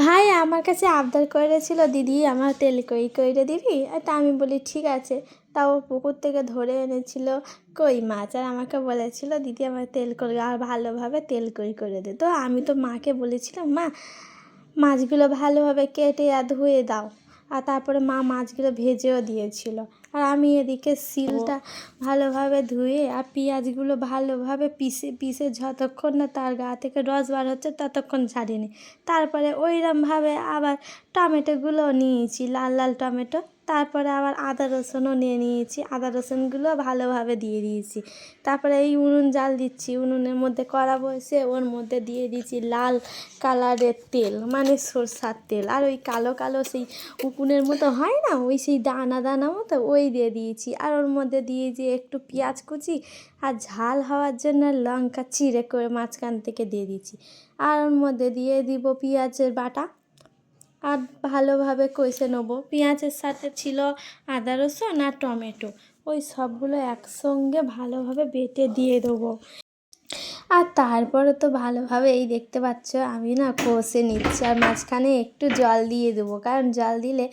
ভাই, আমার কাছে আবদার করেছিল, দিদি, আমার তেল কই, কইরে দিবি? তা আমি বলি, ঠিক আছে। তাও পুকুর থেকে ধরে এনেছিল কই মাছ, আর আমাকে বলেছিল, দিদি, আমার তেল কই, আর ভালোভাবে তেল কই করে দে। তো আমি তো মাকে বলেছিলাম, মা, মাছগুলো ভালোভাবে কেটে আর ধুয়ে দাও। আর তারপরে মা মাছগুলো ভেজেও দিয়েছিল। আর আমি এদিকে শিলটা ভালোভাবে ধুয়ে আর পেঁয়াজগুলো ভালোভাবে পিষে পিষে যতক্ষণ না তার গা থেকে রস বার হচ্ছে ততক্ষণ ছাড়িনি তারপরে ওইরমভাবে আবার টমেটোগুলো নিয়েছি, লাল লাল টমেটো। তারপরে আবার আদা রসুনও নিয়ে নিয়েছি। আদা রসুনগুলো ভালোভাবে দিয়ে দিয়েছি। তারপরে এই উনুন জাল দিচ্ছি। উনুনের মধ্যে কড়া বসে ওর মধ্যে দিয়ে দিয়েছি লাল কালারের তেল মানে সরষার তেল। আর ওই কালো কালো সেই উকুনের মতো হয় না? ওই সেই দানা দানা মতো ওই দিয়ে দিয়েছি। আর ওর মধ্যে দিয়ে দিয়েছি একটু পেঁয়াজ কুচি আর ঝাল হওয়ার জন্য লঙ্কা চিড়ে করে মাঝখান থেকে দিয়ে দিয়েছি আর ওর মধ্যে দিয়ে দিব পেঁয়াজের বাটা। আর ভালোভাবে কষে নেব। পেঁয়াজের সাথে ছিল আদা রসুন আর টমেটো। ওই সবগুলো একসঙ্গে ভালোভাবে বেটে দিয়ে দেবো। আর তারপরে তো ভালোভাবে এই দেখতে পাচ্ছ, আমি না কষে নিচ্ছি আর মাঝখানে একটু জল দিয়ে দেবো, কারণ জল দিলে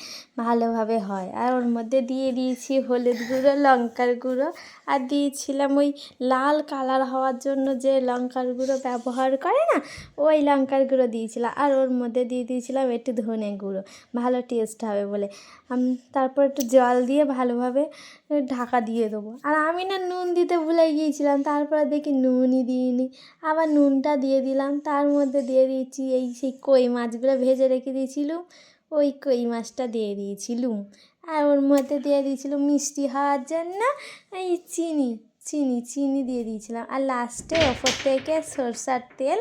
ভালোভাবে হয়। আর ওর মধ্যে দিয়ে দিয়েছি হলুদ গুঁড়ো, লঙ্কার গুঁড়ো, আর দিয়েছিলাম ওই লাল কালার হওয়ার জন্য যে লঙ্কার গুঁড়ো ব্যবহার করে না, ওই লঙ্কার গুঁড়ো দিয়েছিলাম। আর ওর মধ্যে দিয়ে দিয়েছিলাম একটু ধনে গুঁড়ো, ভালো টেস্ট হবে বলে। তারপর একটু জল দিয়ে ভালোভাবে ঢাকা দিয়ে দেবো। আর আমি না নুন দিতে ভুলে গিয়েছিলাম, তারপরে দেখি নুনই দিইনি। আবার নুনটা দিয়ে দিলাম। তার মধ্যে দিয়ে দিয়েছি এই সেই কই মাছগুলো ভেজে রেখে দিয়েছিলুম। ওই কই মাছটা দিয়ে দিয়েছিলুম। আর ওর মধ্যে দিয়ে দিয়েছিলাম মিষ্টি হওয়ার জন্য এই চিনি চিনি চিনি দিয়ে দিয়েছিলাম। আর লাস্টে ওপর থেকে সরষার তেল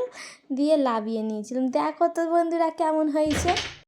দিয়ে লাভিয়ে নিয়েছিলাম। দেখো তো বন্ধুরা কেমন হয়েছে।